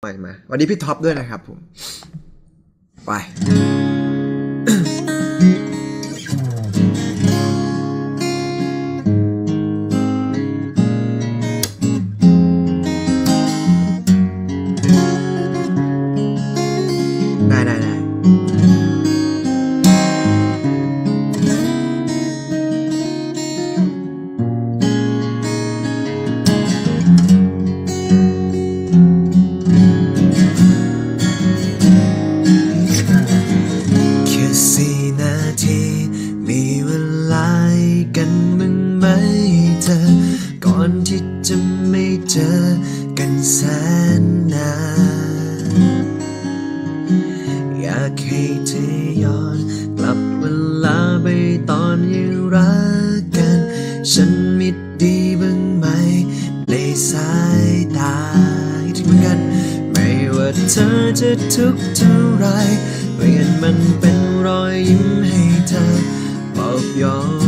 ใหม่มาวันนี้พี่ท็อปด้วยนะครับผม ไป ที่จะไม่เจอกันแสนนานอยากให้เธอย้อนกลับเวลาไปตอนยังรักกัน ฉันมิดดีบ้างไหม ในสายตาคิดเหมือนกัน ไม่ว่าเธอจะทุกข์เท่าไรเปลี่ยนมันเป็นรอยยิ้มให้เธอปอบยนเ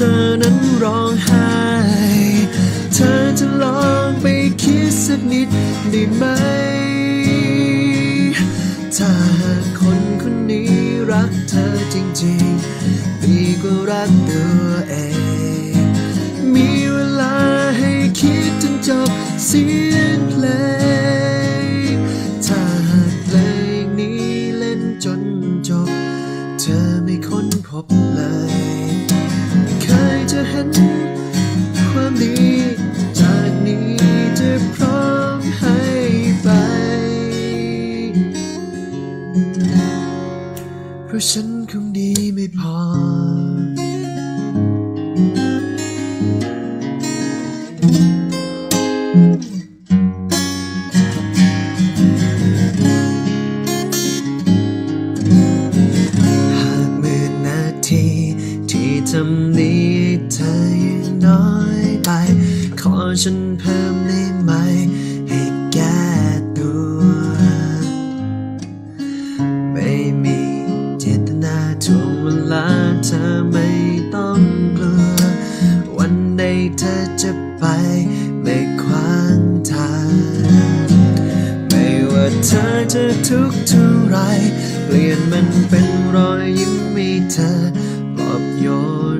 เธอนั้นร้องไห้ เธอจะลองไปคิดสักนิดได้ไหม ถ้าหากคนคนนี้รักเธอจริงๆ ดีกว่ารักตัวเอง มีเวลาให้คิดจนจบเสียงเพลง ถ้าหากเพลงนี้เล่นจนจบ เธอไม่ค้นพบ เพราะฉันคงดีไม่พอ หากหมื่นนาที ที่ทำนี้ให้เธอยังน้อยไป ขอฉันเพิ่ม ทวงเวลาเธอไม่ต้องกลัว วันใดเธอจะไปไม่ขวางทาง ไม่ว่าเธอจะทุกข์เท่าไร เปลี่ยนมันเป็นรอยยิ้มให้เธอปลอบโย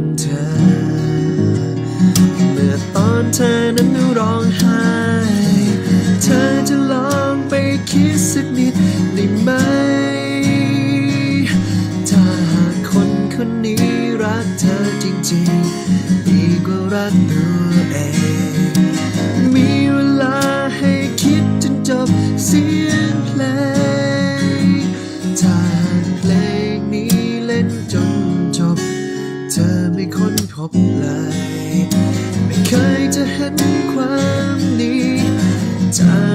นเธอ เมื่อตอนเธอนั้นร้องไห้ ตัวเอง มีเวลาให้คิดจนจบเสียงเพลงถ้ากเพลงนี้เล่นจนจบ เธอไม่ค้นพบเลย ไม่เคยจะเห็นความนี้จาก